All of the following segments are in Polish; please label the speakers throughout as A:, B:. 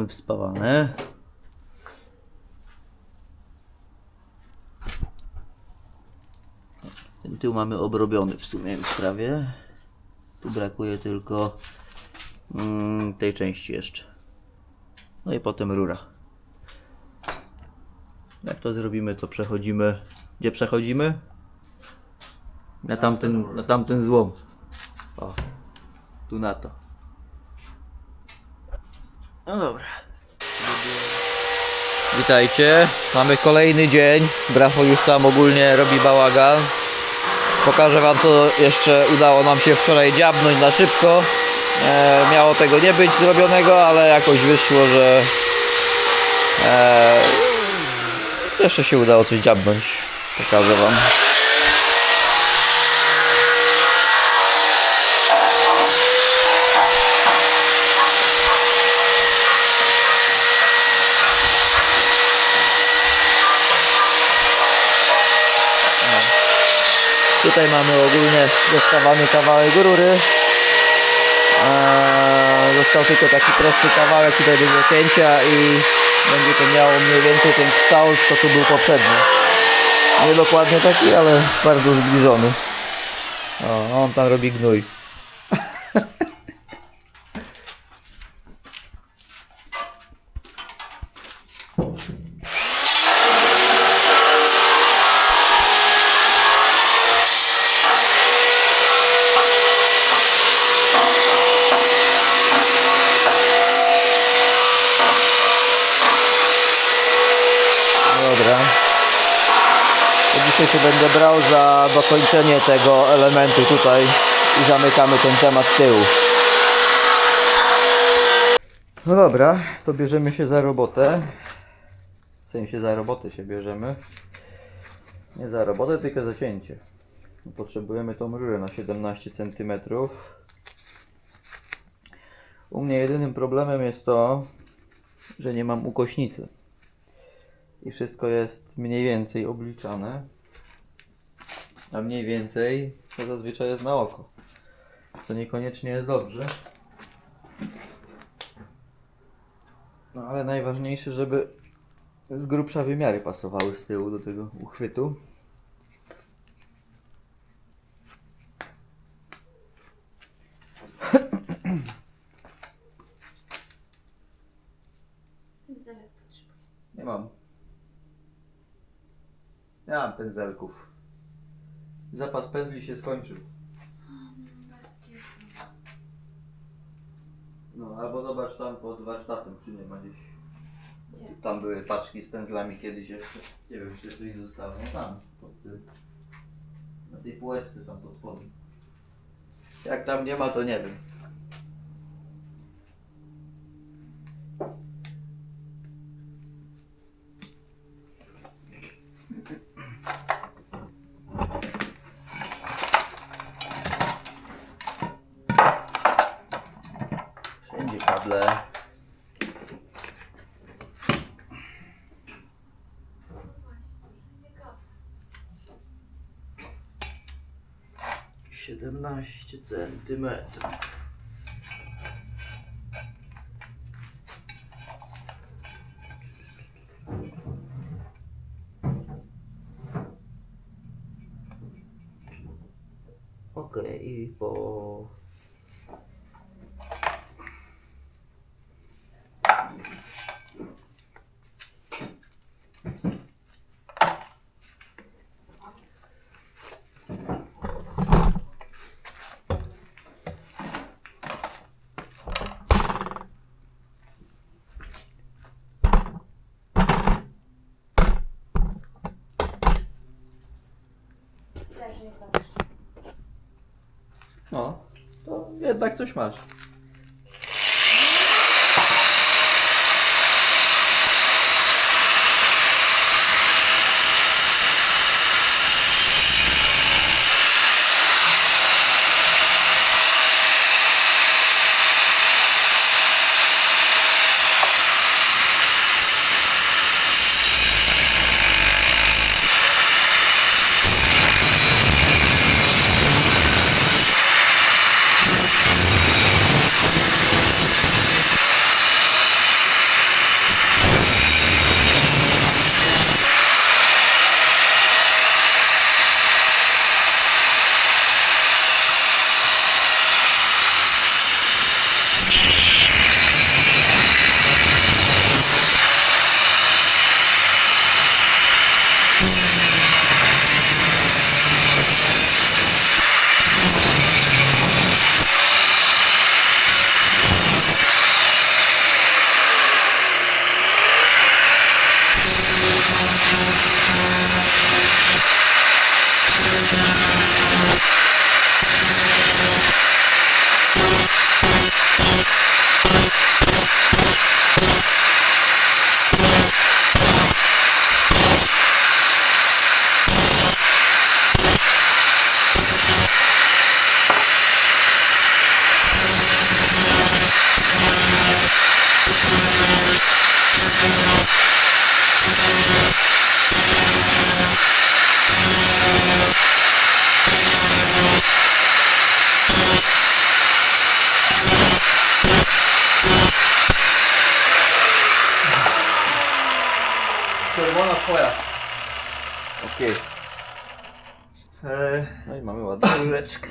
A: mamy wspawane. Ten tył mamy obrobiony w sumie już prawie. Tu brakuje tylko mm, tej części jeszcze. No i potem rura. Jak to zrobimy, to przechodzimy. Gdzie przechodzimy? Na tamten, na tamten złom. O, tu na to. No dobra. Witajcie. Mamy kolejny dzień. Bracho już tam ogólnie robi bałagan. Pokażę wam co jeszcze udało nam się wczoraj dziabnąć na szybko. E, miało tego nie być zrobionego, ale jakoś wyszło, że e, jeszcze się udało coś dziabnąć. Pokażę wam. Tutaj mamy ogólnie dostawany kawałek rury. Eee, został tylko taki prosty kawałek tutaj do zacięcia i będzie to miało mniej więcej ten kształt, co tu był poprzednio. Nie dokładnie taki, ale bardzo zbliżony. O, on tam robi gnój. Dobra. To dzisiaj się będę brał za dokończenie tego elementu tutaj i zamykamy ten temat tyłu. No dobra, to bierzemy się za robotę. W sensie za robotę się bierzemy. Nie za robotę, tylko za cięcie. Potrzebujemy tą rurę na 17 cm. U mnie jedynym problemem jest to, że nie mam ukośnicy i wszystko jest mniej więcej obliczane. A mniej więcej to zazwyczaj jest na oko. Co niekoniecznie jest dobrze. No ale najważniejsze, żeby z grubsza wymiary pasowały z tyłu do tego uchwytu. Nie mam. Nie mam pędzelków. Zapas pędzli się skończył.
B: Bez kitu.
A: No, albo zobacz tam pod warsztatem, czy nie ma gdzieś.
B: Gdzie?
A: Tam były paczki z pędzlami kiedyś jeszcze. Nie wiem, czy coś zostało. No tam, pod tym. Na tej półeczce tam pod spodem. Jak tam nie ma, to nie wiem. 12 centymetrów. Jednak coś masz.
C: Eee,
A: No i mamy ładną rureczkę.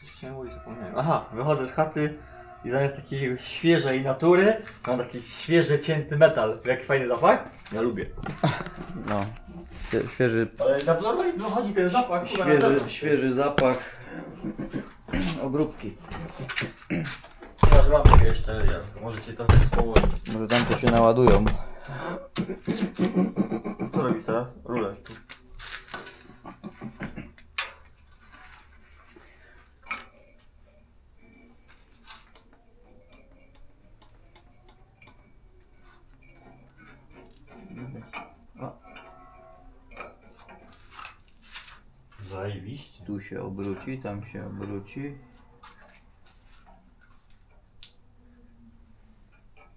C: coś chciałem mówić, zapomniałem. Aha, wychodzę z chaty i zamiast takiej świeżej natury mam taki świeże cięty metal. Jaki fajny zapach? Ja lubię.
A: No. Świe- Świeży,
C: Ale na normalnie wychodzi ten zapach. kurwa, na
A: świeży,
C: zewnątrz.
A: świeży zapach obróbki.
C: Teraz lampkę jeszcze, ja, możecie to też położyć.
A: Może tam to się naładują.
C: Co robisz teraz? Rulę. Zajebiście.
A: Tu się obróci, tam się obróci.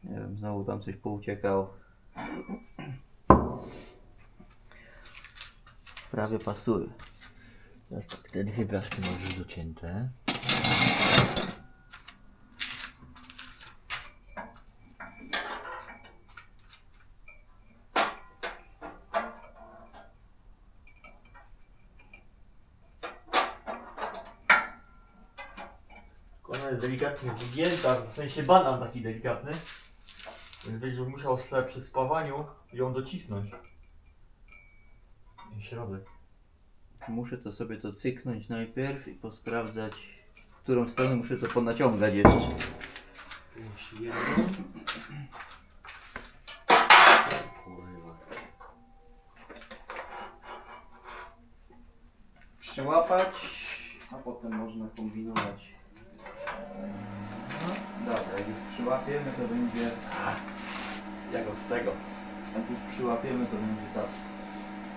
A: Nie wiem, znowu tam coś pouciekał. Prawie pasuje.
C: Teraz tak, te dwie blaszki możesz docięte. Jest delikatnie wygięta, w sensie banan taki delikatny. Więc będzie musiał sobie przy spawaniu ją docisnąć. Środek.
A: Muszę to sobie to cyknąć najpierw i posprawdzać, w którą stronę muszę to ponaciągać jeszcze.
C: Musi jedno. Kurwa.
A: Przełapać, a potem można kombinować. Dobra, jak już przyłapiemy, to będzie.
C: Jak od tego.
A: Jak już przyłapiemy, to będzie tak.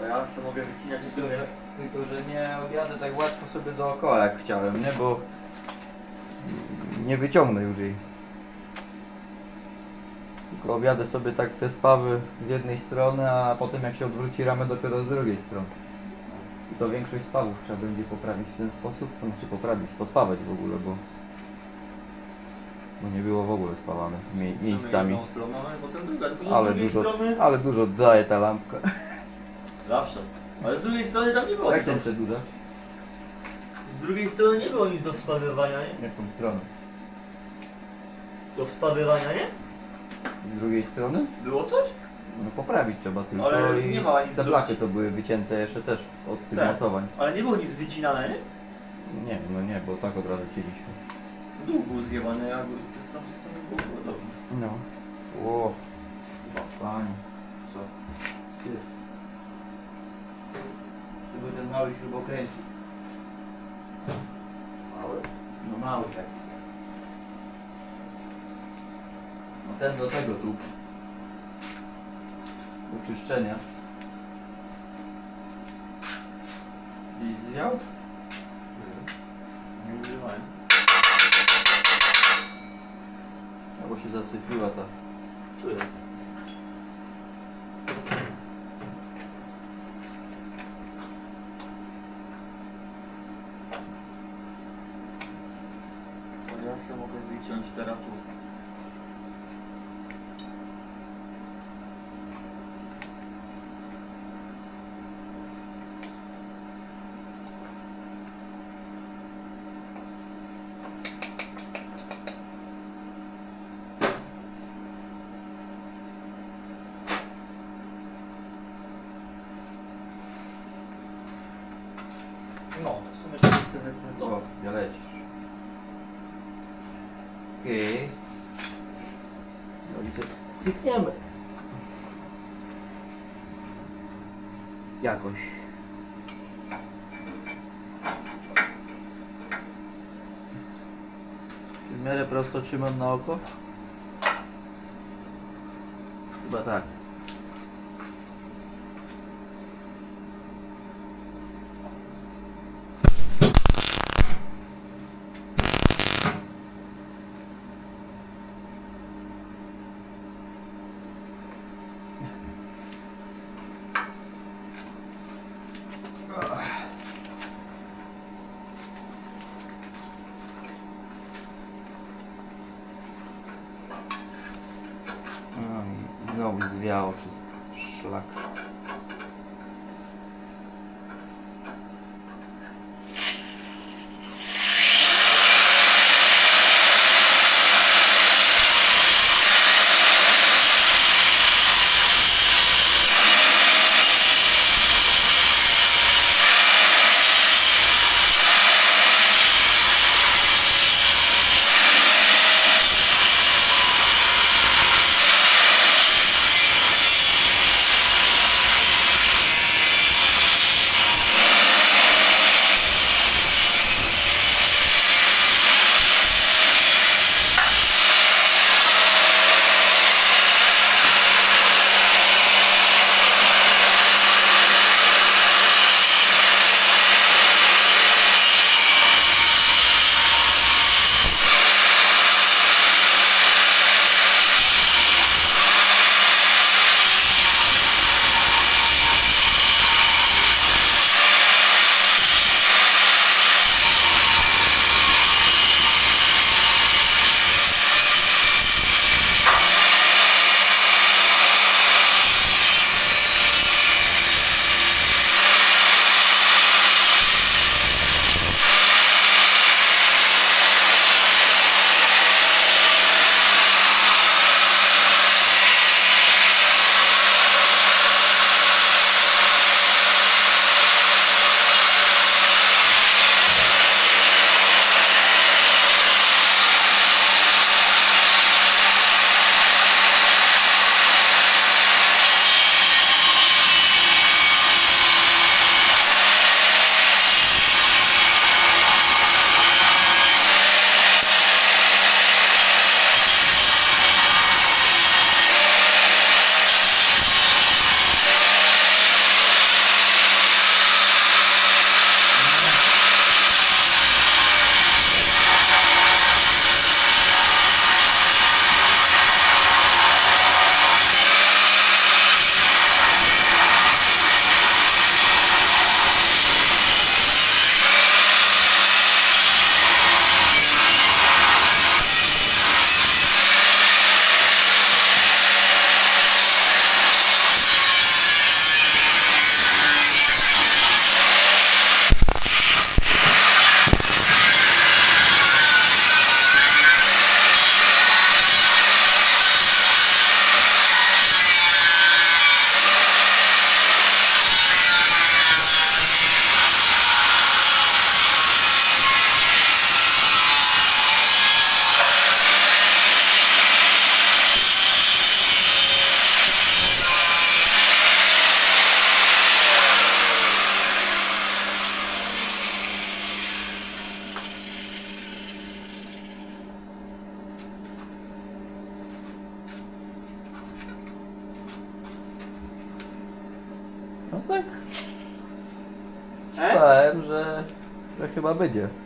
C: To ja sobie mogę wycinać
A: Tylko,
C: sobie.
A: tylko, że nie odjadę tak łatwo sobie dookoła jak chciałem, nie? Bo nie wyciągnę już jej. Tylko objadę sobie tak te spawy z jednej strony, a potem jak się odwróci ramę dopiero z drugiej strony. I to większość spawów trzeba będzie poprawić w ten sposób, to znaczy poprawić, pospawać w ogóle, bo, bo nie było w ogóle spawane mie miejscami.
C: Stroną, ale że
A: dużo, ale dużo daje ta lampka.
C: Zawsze. Ale z drugiej strony tam nie było
A: Jak
C: nic
A: to przedłużać?
C: Z drugiej strony nie było nic do wspawywania, nie?
A: Jak tą stronę?
C: Do wspawywania, nie?
A: Z drugiej strony?
C: Było coś?
A: No poprawić trzeba tylko
C: Ale
A: i
C: nie ma nic
A: te
C: do wyci-
A: co były wycięte jeszcze też od tych
C: Tak.
A: mocowań.
C: Ale nie było nic wycinane, nie?
A: Nie, no nie, bo tak od razu cieliśmy.
C: Dół był zjebany, a z tamtej strony było, było dobrze.
A: No. O, chyba fajnie. Co? Syf. Był ten mały śrubokręcik.
C: Mały?
A: No mały tak. No ten do tego tu. Do czyszczenia. Gdzieś zwiał?
C: Nie używałem.
A: Albo się zasypiła ta.
C: Tu jest. To ja sobie mogę wyciąć teraz tu.
A: Jakoś. якось. W
D: miarę prosto trzymam na oko. Chyba tak. Że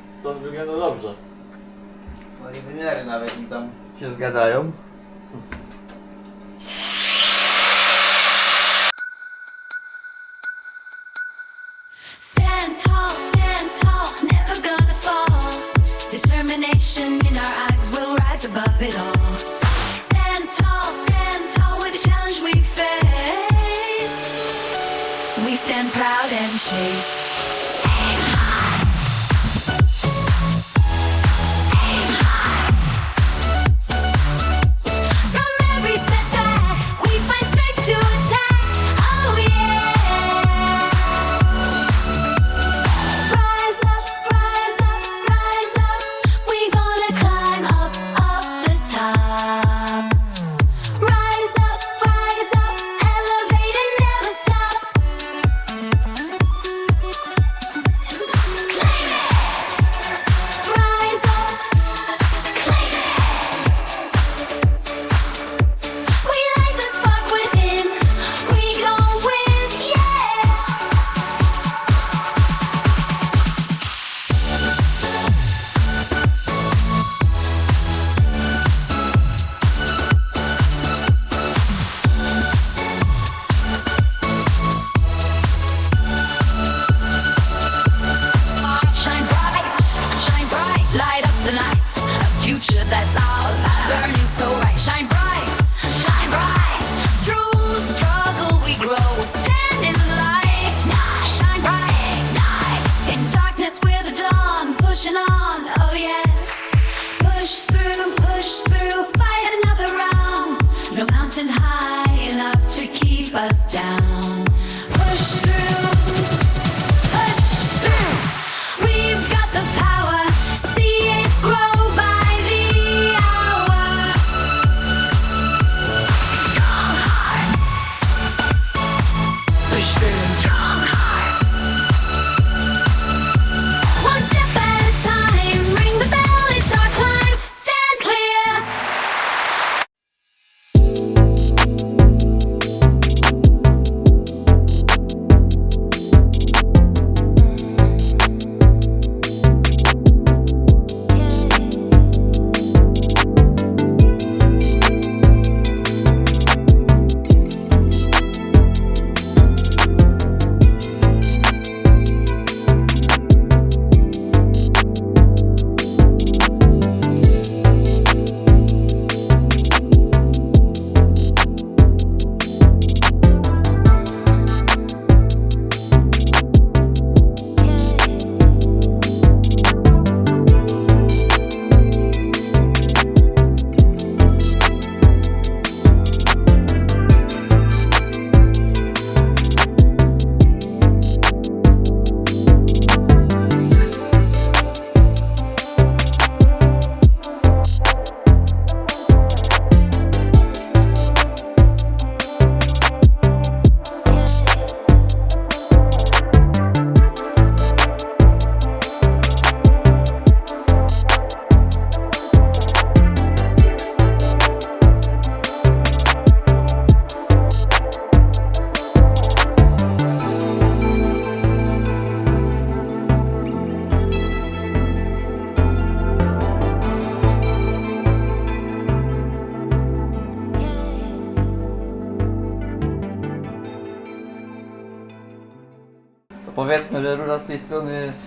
A: strony jest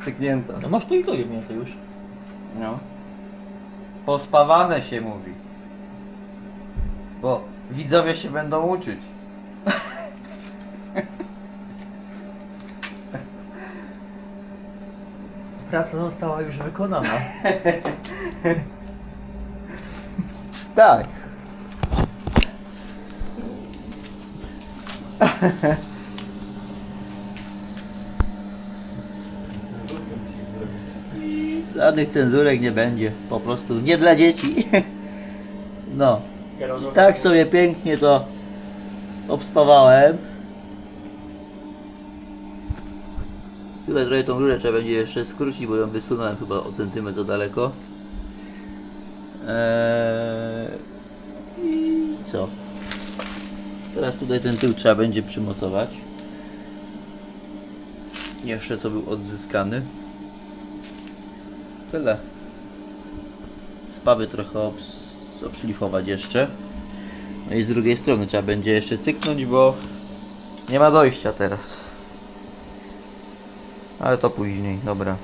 A: cyknięta.
C: No masz to i to jebnięte już.
A: No. Pospawane się mówi. Bo widzowie się będą uczyć.
C: Praca została już wykonana.
A: Tak. Żadnych cenzurek nie będzie. Po prostu nie dla dzieci. No. I tak sobie pięknie to obspawałem. Tutaj trochę tą rurę trzeba będzie jeszcze skrócić, bo ją wysunąłem chyba o centymetr za daleko. Eee, I co? Teraz tutaj ten tył trzeba będzie przymocować. Jeszcze co był odzyskany. Tyle. Spawy trochę obs- obszlifować jeszcze. No i z drugiej strony trzeba będzie jeszcze cyknąć, bo nie ma dojścia teraz. Ale to później, dobra.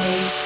D: DJs.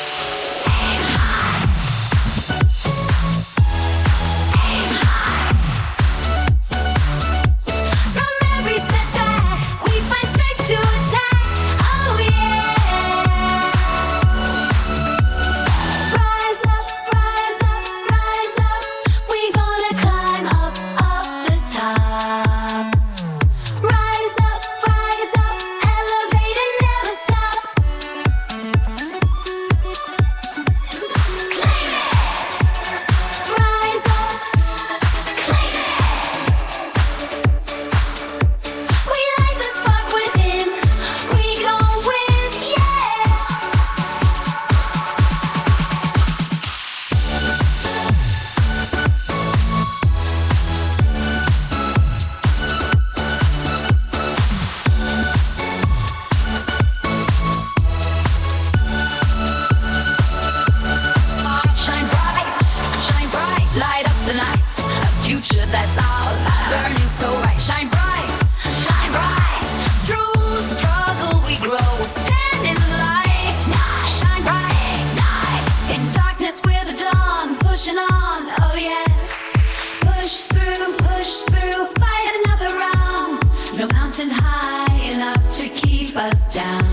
D: Down.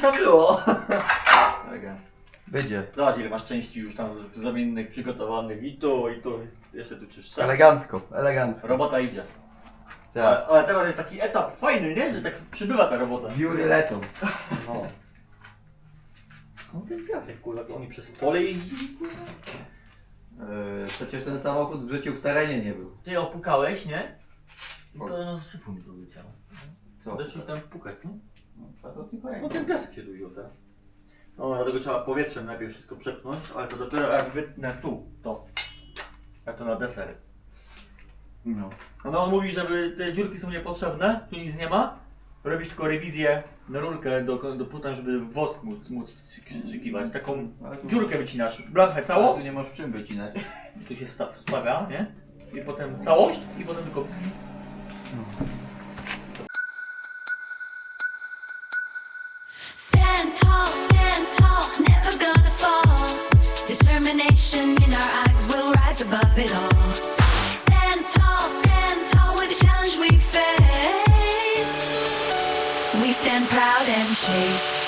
C: Tak tam było. Elegancko.
A: Będzie.
C: Zobacz ile masz części już tam zamiennych, przygotowanych i tu, i tu. Jeszcze tu czyszczę.
A: Elegancko, elegancko.
C: Robota idzie.
A: Tak.
C: Ale, ale teraz jest taki etap fajny, nie? Że tak przybywa ta robota.
A: Wióry lecą.
C: No. Skąd ten piasek, kurwa? To oni przez pole jeździli, kurwa?
A: Yy, przecież ten samochód w życiu w terenie nie był.
C: Ty opukałeś, nie? I to no, syfu mi to leciało.
A: Co?
C: Tam pukać, nie?
A: No, to tylko
C: No ten piasek się tu wziął teraz. No dlatego trzeba powietrzem najpierw wszystko przepchnąć, ale to dopiero jak wytnę tu, to. Jak to na deser.
A: No.
C: No on mówi, żeby te dziurki są niepotrzebne, tu nic nie ma. Robisz tylko rewizję na rurkę do, do potem, żeby wosk móc, móc strzyk- strzykiwać. Taką
A: Ale tu-
C: dziurkę wycinasz, blachę
A: Ale
C: całą,
A: tu nie masz w czym wycinać.
C: tu się sta- spawia, nie? I potem całość i potem tylko. tall,
D: never gonna fall. Determination in our eyes will rise above it all. Stand tall, stand tall with the challenge we face. We stand proud and chase.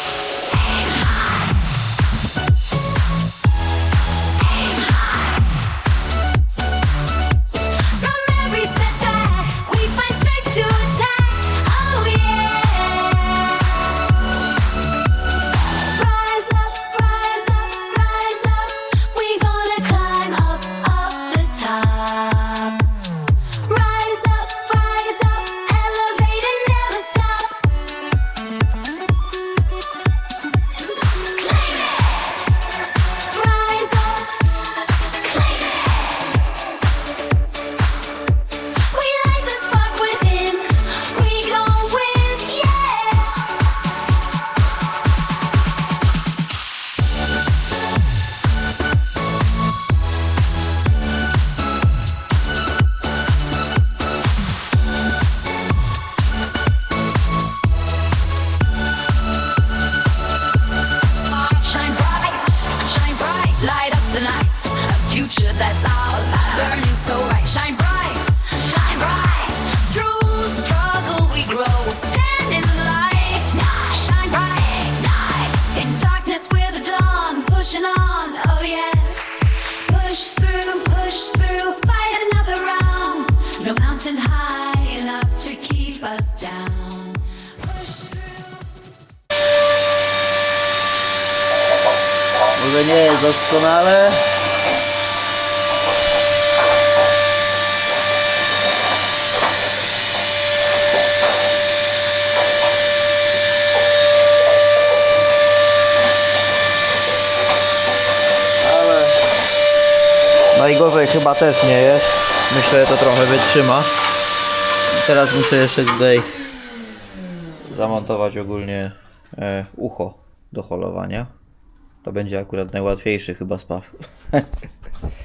A: Może nie jest doskonale. Ale najgorzej chyba też nie jest. Myślę, że to trochę wytrzyma. Teraz muszę jeszcze tutaj zamontować ogólnie e, ucho do holowania. To będzie akurat najłatwiejszy chyba spaw.